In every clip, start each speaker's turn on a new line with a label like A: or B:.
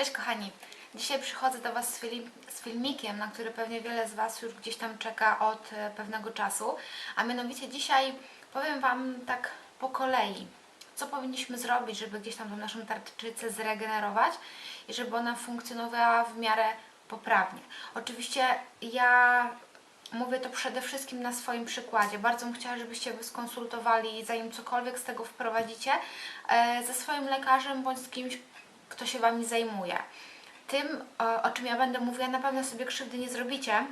A: Cześć kochani, dzisiaj przychodzę do Was z, film, z filmikiem, na który pewnie wiele z Was już gdzieś tam czeka od e, pewnego czasu, a mianowicie dzisiaj powiem Wam tak po kolei, co powinniśmy zrobić, żeby gdzieś tam tą naszą tarczycę zregenerować i żeby ona funkcjonowała w miarę poprawnie. Oczywiście ja Mówię to przede wszystkim na swoim przykładzie. Bardzo bym chciała, żebyście Wy skonsultowali, zanim cokolwiek z tego wprowadzicie, e, ze swoim lekarzem bądź z kimś, kto się Wami zajmuje. Tym, o, czym ja będę mówiła, na pewno sobie krzywdy nie zrobicie,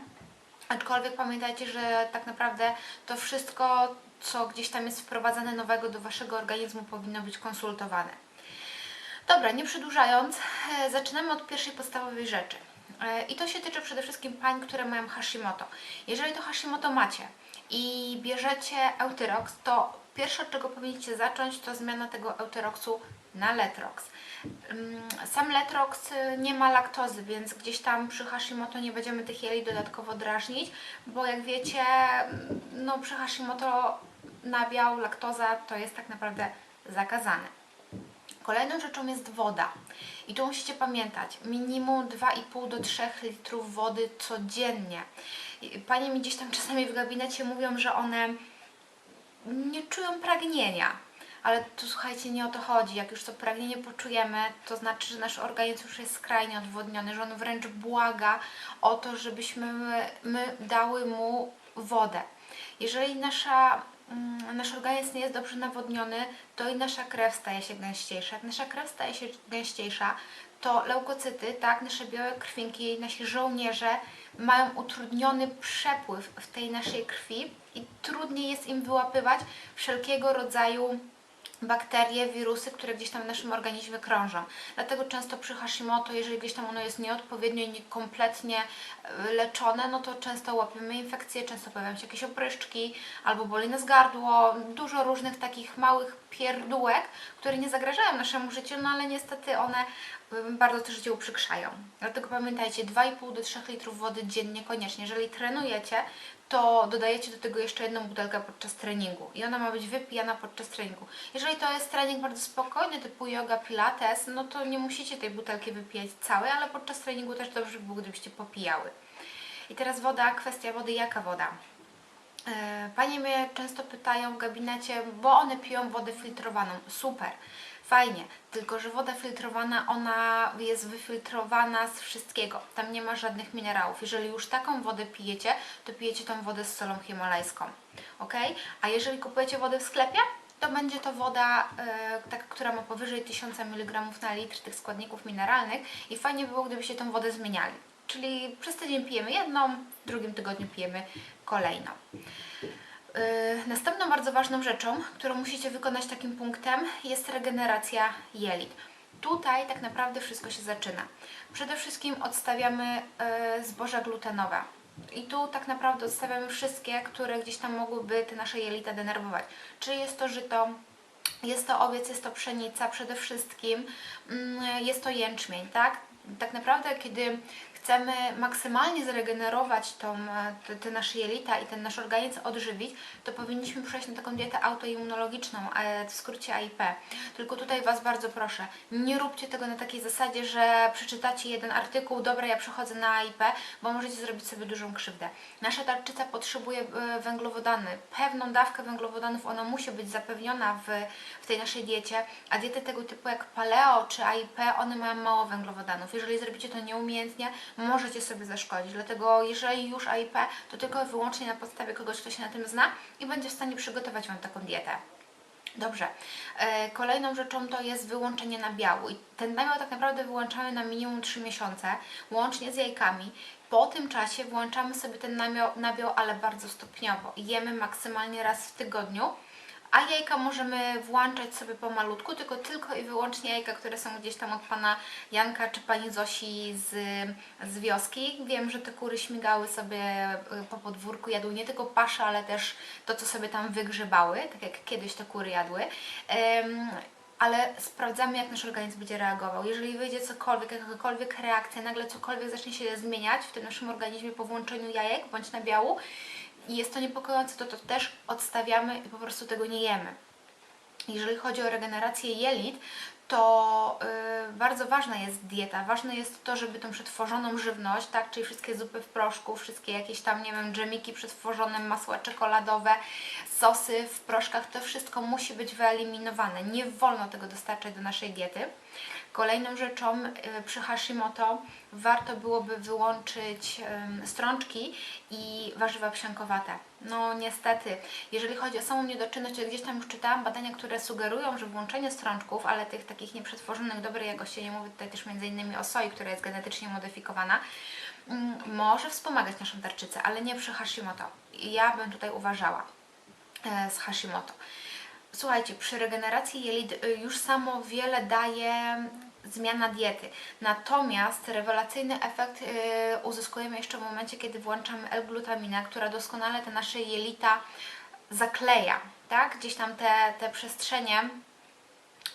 A: aczkolwiek pamiętajcie, że tak naprawdę to wszystko, co gdzieś tam jest wprowadzane nowego do Waszego organizmu, powinno być konsultowane. Dobra, nie przedłużając, e, zaczynamy od pierwszej podstawowej rzeczy. E, I to się tyczy przede wszystkim pań, które mają Hashimoto. Jeżeli to Hashimoto macie i bierzecie Eutyrox, to pierwsze od czego powinniście zacząć to zmiana tego Eutyroxu na Letrox. Ym, Sam Letrox y, nie ma laktozy, więc gdzieś tam przy Hashimoto nie będziemy tych jeli dodatkowo drażnić, bo jak wiecie, mm, no przy Hashimoto nabiał, laktoza to jest tak naprawdę zakazane. Kolejną rzeczą jest woda. I tu musicie pamiętać, minimum 2,5 do 3 litrów wody codziennie. Panie mi gdzieś tam czasami w gabinecie mówią, że one nie czują pragnienia. Ale tu słuchajcie, nie o to chodzi. Jak już to pragnienie poczujemy, to znaczy, że nasz organizm już jest skrajnie odwodniony, że on wręcz błaga o to, żebyśmy my, my dały mu wodę. Jeżeli nasza, mm, nasz organizm nie jest dobrze nawodniony, to i nasza krew staje się gęściejsza. Jak nasza krew staje się gęściejsza, to leukocyty, tak, nasze białe krwinki, nasi żołnierze mają utrudniony przepływ w tej naszej krwi i trudniej jest im wyłapywać wszelkiego rodzaju bakterie, wirusy, które gdzieś tam w naszym organizmie krążą. Dlatego często przy Hashimoto, jeżeli gdzieś tam ono jest nieodpowiednio i niekompletnie e, leczone, no to często łapiemy infekcje, często pojawiają się jakieś opryszczki, albo boli nas gardło, dużo różnych takich małych pierdółek, które nie zagrażają naszemu życiu, no ale niestety one bardzo to życie uprzykrzają. Dlatego pamiętajcie, 2,5 do 3 litrów wody dziennie koniecznie. Jeżeli trenujecie, to dodajecie do tego jeszcze jedną butelkę podczas treningu i ona ma być wypijana podczas treningu. Jeżeli to jest trening bardzo spokojny, typu yoga, pilates, no to nie musicie tej butelki wypijać całej, ale podczas treningu też dobrze by było, gdybyście popijały. I teraz woda, kwestia wody, jaka woda? E, Panie mnie często pytają w gabinecie, bo one piją wodę filtrowaną. Super, fajnie, tylko że woda filtrowana, ona jest wyfiltrowana z wszystkiego. Tam nie ma żadnych minerałów. Jeżeli już taką wodę pijecie, to pijecie tą wodę z solą himalajską. ok? A jeżeli kupujecie wodę w sklepie, to będzie to woda, taka, która ma powyżej 1000 mg na litr tych składników mineralnych i fajnie by było, gdybyście tą wodę zmieniali. Czyli przez tydzień pijemy jedną, w drugim tygodniu pijemy kolejną. Yy, Następną bardzo ważną rzeczą, którą musicie wykonać takim punktem, jest regeneracja jelit. Tutaj tak naprawdę wszystko się zaczyna. Przede wszystkim odstawiamy yy, zboża glutenowe. I tu tak naprawdę odstawiamy wszystkie, które gdzieś tam mogłyby te nasze jelita denerwować. Czy jest to żyto, jest to owiec, jest to pszenica przede wszystkim, mm, jest to jęczmień, tak? Tak naprawdę, kiedy chcemy maksymalnie zregenerować tą, e, te, te nasze jelita i ten nasz organizm odżywić, to powinniśmy przejść na taką dietę autoimmunologiczną, e, w skrócie AIP. Tylko tutaj Was bardzo proszę, nie róbcie tego na takiej zasadzie, że przeczytacie jeden artykuł, dobra, ja przechodzę na AIP, bo możecie zrobić sobie dużą krzywdę. Nasza tarczyca potrzebuje e, węglowodany, pewną dawkę węglowodanów, ona musi być zapewniona w, w tej naszej diecie, a diety tego typu jak paleo czy AIP, one mają mało węglowodanów. Jeżeli zrobicie to nieumiejętnie, możecie sobie zaszkodzić. Dlatego jeżeli już AIP, to tylko i wyłącznie na podstawie kogoś, kto się na tym zna i będzie w stanie przygotować Wam taką dietę. Dobrze. E, Kolejną rzeczą to jest wyłączenie nabiału. Ten nabiał tak naprawdę wyłączamy na minimum 3 miesiące, łącznie z jajkami. Po tym czasie włączamy sobie ten nabiał, nabiał ale bardzo stopniowo. Jemy maksymalnie raz w tygodniu. A jajka możemy włączać sobie pomalutku, tylko tylko i wyłącznie jajka, które są gdzieś tam od pana Janka czy pani Zosi z, z wioski. Wiem, że te kury śmigały sobie y, po podwórku, jadły nie tylko paszę, ale też to, co sobie tam wygrzebały, tak jak kiedyś te kury jadły. Em, ale sprawdzamy, jak nasz organizm będzie reagował. Jeżeli wyjdzie cokolwiek, jakakolwiek reakcja, nagle cokolwiek zacznie się zmieniać w tym naszym organizmie po włączeniu jajek bądź nabiału, i jest to niepokojące, to to też odstawiamy i po prostu tego nie jemy. Jeżeli chodzi o regenerację jelit, to y, bardzo ważna jest dieta. Ważne jest to, żeby tą przetworzoną żywność, tak, czyli wszystkie zupy w proszku, wszystkie jakieś tam, nie wiem, dżemiki przetworzone, masła czekoladowe, sosy w proszkach, to wszystko musi być wyeliminowane. Nie wolno tego dostarczać do naszej diety. Kolejną rzeczą y, przy Hashimoto warto byłoby wyłączyć strączki i warzywa psiankowate. No niestety, jeżeli chodzi o samą niedoczynność, gdzieś tam już czytałam badania, które sugerują, że włączenie strączków, ale tych takich nieprzetworzonych, dobrej jakości, nie mówię tutaj też innymi o soi, która jest genetycznie modyfikowana, mm, może wspomagać naszą tarczycę, ale nie przy Hashimoto. Ja bym tutaj uważała e, z Hashimoto. Słuchajcie, przy regeneracji jelit y, już samo wiele daje zmiana diety. Natomiast rewelacyjny efekt y, uzyskujemy jeszcze w momencie, kiedy włączamy L-glutaminę, która doskonale te nasze jelita zakleja, tak? Gdzieś tam te, te przestrzenie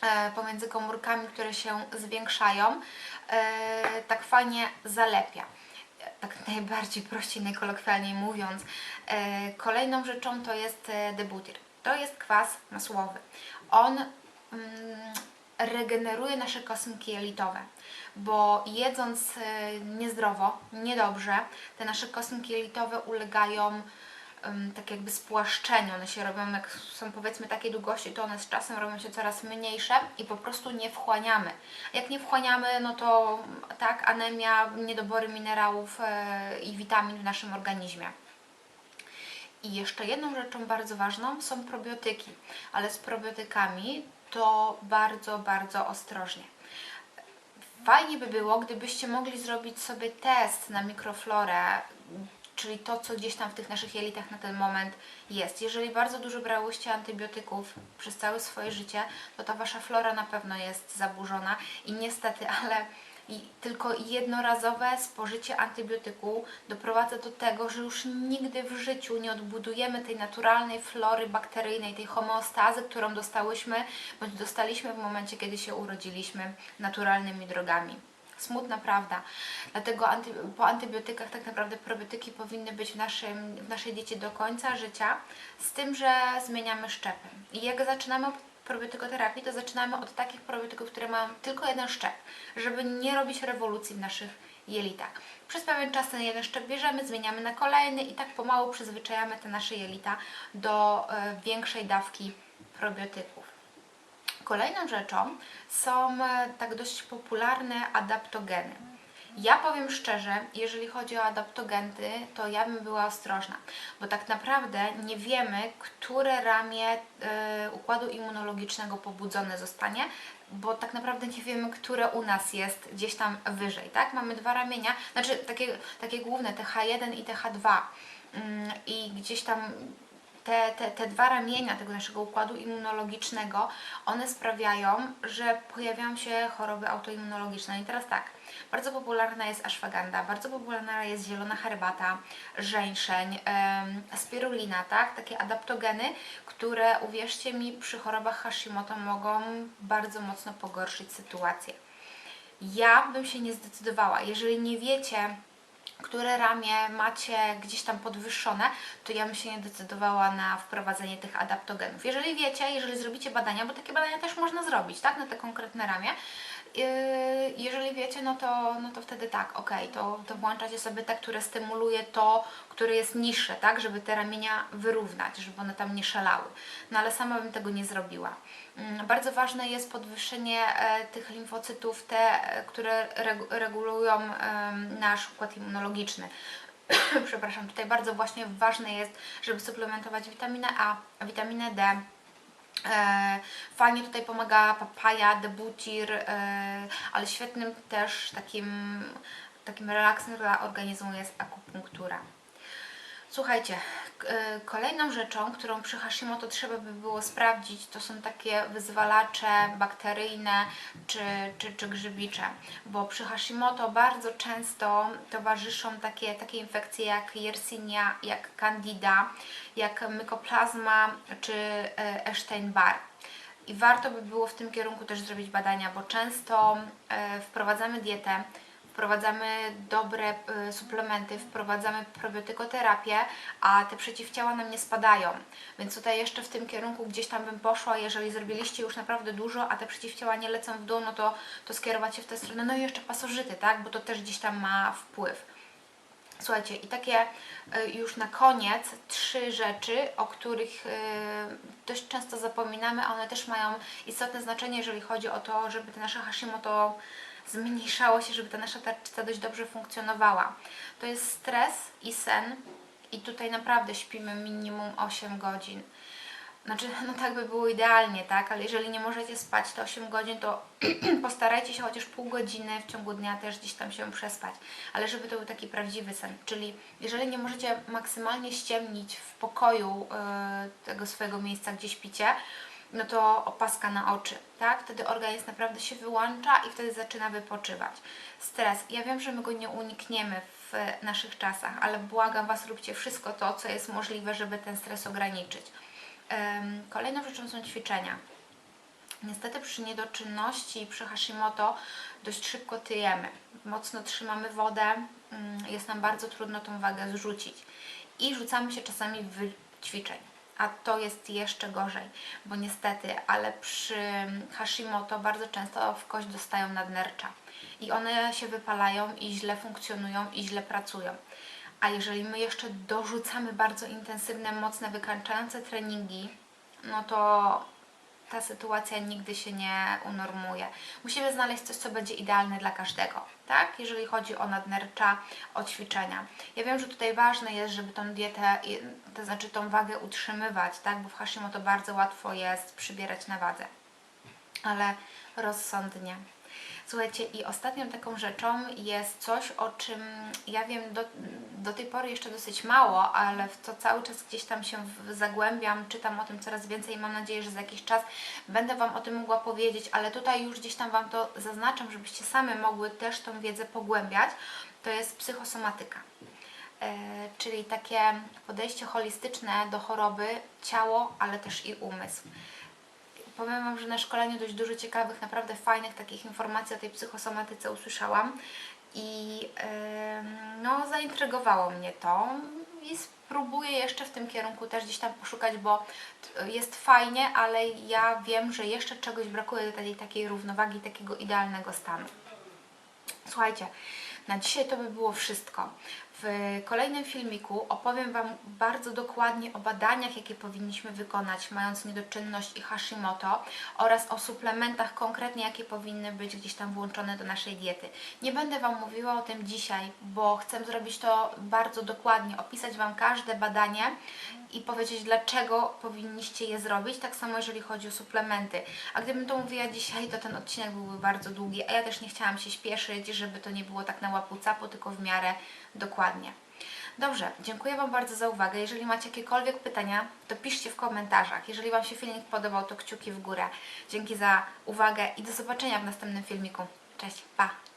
A: e, pomiędzy komórkami, które się zwiększają, e, tak fajnie zalepia. Tak najbardziej prościej, najkolokwialniej mówiąc. E, Kolejną rzeczą to jest debutir. To jest kwas masłowy. On mm, regeneruje nasze kosmki jelitowe, bo jedząc e, niezdrowo, niedobrze, te nasze kosmki jelitowe ulegają tak jakby spłaszczeniu. One się robią, jak są powiedzmy takiej długości, to one z czasem robią się coraz mniejsze i po prostu nie wchłaniamy. Jak nie wchłaniamy, no to tak, anemia, niedobory minerałów e, i witamin w naszym organizmie. I jeszcze jedną rzeczą bardzo ważną są probiotyki, ale z probiotykami to bardzo, bardzo ostrożnie. Fajnie by było, gdybyście mogli zrobić sobie test na mikroflorę, czyli to, co gdzieś tam w tych naszych jelitach na ten moment jest. Jeżeli bardzo dużo brałyście antybiotyków przez całe swoje życie, to ta wasza flora na pewno jest zaburzona i niestety, ale i tylko jednorazowe spożycie antybiotyku doprowadza do tego, że już nigdy w życiu nie odbudujemy tej naturalnej flory bakteryjnej, tej homeostazy, którą dostałyśmy, bądź dostaliśmy w momencie, kiedy się urodziliśmy naturalnymi drogami. Smutna prawda. Dlatego anty, po antybiotykach tak naprawdę probiotyki powinny być w, naszym, w naszej diecie do końca życia, z tym, że zmieniamy szczepy. I jak zaczynamy probiotykoterapii, to zaczynamy od takich probiotyków, które mają tylko jeden szczep, żeby nie robić rewolucji w naszych jelitach. Przez pewien czas ten jeden szczep bierzemy, zmieniamy na kolejny i tak pomału przyzwyczajamy te nasze jelita do e, większej dawki probiotyków. Kolejną rzeczą są e, tak dość popularne adaptogeny. Ja powiem szczerze, jeżeli chodzi o adaptogenty, to ja bym była ostrożna, bo tak naprawdę nie wiemy, które ramię e, układu immunologicznego pobudzone zostanie, bo tak naprawdę nie wiemy, które u nas jest gdzieś tam wyżej, tak? Mamy dwa ramienia, znaczy takie, takie główne, TH1 i TH2 mm, i gdzieś tam te, te, te dwa ramienia tego naszego układu immunologicznego, one sprawiają, że pojawiają się choroby autoimmunologiczne. I teraz tak, bardzo popularna jest ashwagandha, bardzo popularna jest zielona herbata, żeńszeń, spirulina, tak? Takie adaptogeny, które uwierzcie mi przy chorobach Hashimoto mogą bardzo mocno pogorszyć sytuację. Ja bym się nie zdecydowała. Jeżeli nie wiecie, które ramię macie gdzieś tam podwyższone, to ja bym się nie decydowała na wprowadzenie tych adaptogenów. Jeżeli wiecie, jeżeli zrobicie badania, bo takie badania też można zrobić, tak, na te konkretne ramię, jeżeli wiecie, no to, no to wtedy tak, ok, to, to włączacie sobie te, które stymuluje to, które jest niższe, tak, żeby te ramienia wyrównać, żeby one tam nie szalały. No ale sama bym tego nie zrobiła. Mm, Bardzo ważne jest podwyższenie e, tych limfocytów, te, które regu- regulują nasz układ immunologiczny. Przepraszam, tutaj bardzo właśnie ważne jest, żeby suplementować witaminę A, witaminę D. E, fajnie tutaj pomaga papaja, debutir, e, ale świetnym też takim, takim relaksem dla organizmu jest akupunktura. Słuchajcie, y, kolejną rzeczą, którą przy Hashimoto trzeba by było sprawdzić, to są takie wyzwalacze bakteryjne czy, czy, czy grzybicze, bo przy Hashimoto bardzo często towarzyszą takie, takie infekcje jak Yersinia, jak Candida, jak Mycoplasma czy e, Epstein-Barr. I warto by było w tym kierunku też zrobić badania, bo często e, wprowadzamy dietę, wprowadzamy dobre y, suplementy, wprowadzamy probiotykoterapię, a te przeciwciała nam nie spadają. Więc tutaj jeszcze w tym kierunku gdzieś tam bym poszła, jeżeli zrobiliście już naprawdę dużo, a te przeciwciała nie lecą w dół, no to, to skierować się w tę stronę. No i jeszcze pasożyty, tak? Bo to też gdzieś tam ma wpływ. Słuchajcie, i takie y, już na koniec trzy rzeczy, o których y, dość często zapominamy, a one też mają istotne znaczenie, jeżeli chodzi o to, żeby te nasze Hashimoto zmniejszało się, żeby ta nasza tarczyca dość dobrze funkcjonowała. To jest stres i sen i tutaj naprawdę śpimy minimum 8 godzin. Znaczy, no tak by było idealnie, tak? Ale jeżeli nie możecie spać te 8 godzin, to postarajcie się chociaż pół godziny w ciągu dnia też gdzieś tam się przespać. Ale żeby to był taki prawdziwy sen. Czyli jeżeli nie możecie maksymalnie ściemnić w pokoju yy, tego swojego miejsca, gdzie śpicie, no to opaska na oczy, tak? Wtedy organizm naprawdę się wyłącza i wtedy zaczyna wypoczywać. Stres. Ja wiem, że my go nie unikniemy w naszych czasach, ale błagam Was, róbcie wszystko to, co jest możliwe, żeby ten stres ograniczyć. Kolejną rzeczą są ćwiczenia. Niestety przy niedoczynności i przy Hashimoto dość szybko tyjemy. Mocno trzymamy wodę, mm, jest nam bardzo trudno tą wagę zrzucić. I rzucamy się czasami w ćwiczeń. A to jest jeszcze gorzej, bo niestety, ale przy Hashimoto bardzo często w kość dostają nadnercza. I one się wypalają i źle funkcjonują i źle pracują. A jeżeli my jeszcze dorzucamy bardzo intensywne, mocne, wykańczające treningi, no to ta sytuacja nigdy się nie unormuje. Musimy znaleźć coś, co będzie idealne dla każdego, tak? Jeżeli chodzi o nadnercza, o ćwiczenia. Ja wiem, że tutaj ważne jest, żeby tą dietę, to znaczy tą wagę utrzymywać, tak? Bo w Hashimoto bardzo łatwo jest przybierać na wadze. Ale rozsądnie. Słuchajcie, i ostatnią taką rzeczą jest coś, o czym ja wiem do, do tej pory jeszcze dosyć mało, ale w to cały czas gdzieś tam się zagłębiam, czytam o tym coraz więcej i mam nadzieję, że za jakiś czas będę Wam o tym mogła powiedzieć, ale tutaj już gdzieś tam Wam to zaznaczam, żebyście same mogły też tą wiedzę pogłębiać. To jest psychosomatyka. E, czyli takie podejście holistyczne do choroby, ciało, ale też i umysł. Powiem Wam, że na szkoleniu dość dużo ciekawych, naprawdę fajnych takich informacji o tej psychosomatyce usłyszałam i no, zaintrygowało mnie to i spróbuję jeszcze w tym kierunku też gdzieś tam poszukać, bo jest fajnie, ale ja wiem, że jeszcze czegoś brakuje do tej takiej równowagi, takiego idealnego stanu. Słuchajcie, na dzisiaj to by było wszystko. W kolejnym filmiku opowiem Wam bardzo dokładnie o badaniach, jakie powinniśmy wykonać, mając niedoczynność i Hashimoto oraz o suplementach konkretnie, jakie powinny być gdzieś tam włączone do naszej diety. Nie będę Wam mówiła o tym dzisiaj, bo chcę zrobić to bardzo dokładnie, opisać Wam każde badanie i powiedzieć, dlaczego powinniście je zrobić, tak samo jeżeli chodzi o suplementy. A gdybym to mówiła dzisiaj, to ten odcinek byłby bardzo długi, a ja też nie chciałam się śpieszyć, żeby to nie było tak na łapu capu, tylko w miarę dokładnie. Dobrze, dziękuję Wam bardzo za uwagę. Jeżeli macie jakiekolwiek pytania, to piszcie w komentarzach. Jeżeli Wam się filmik podobał, to kciuki w górę. Dzięki za uwagę i do zobaczenia w następnym filmiku. Cześć, pa!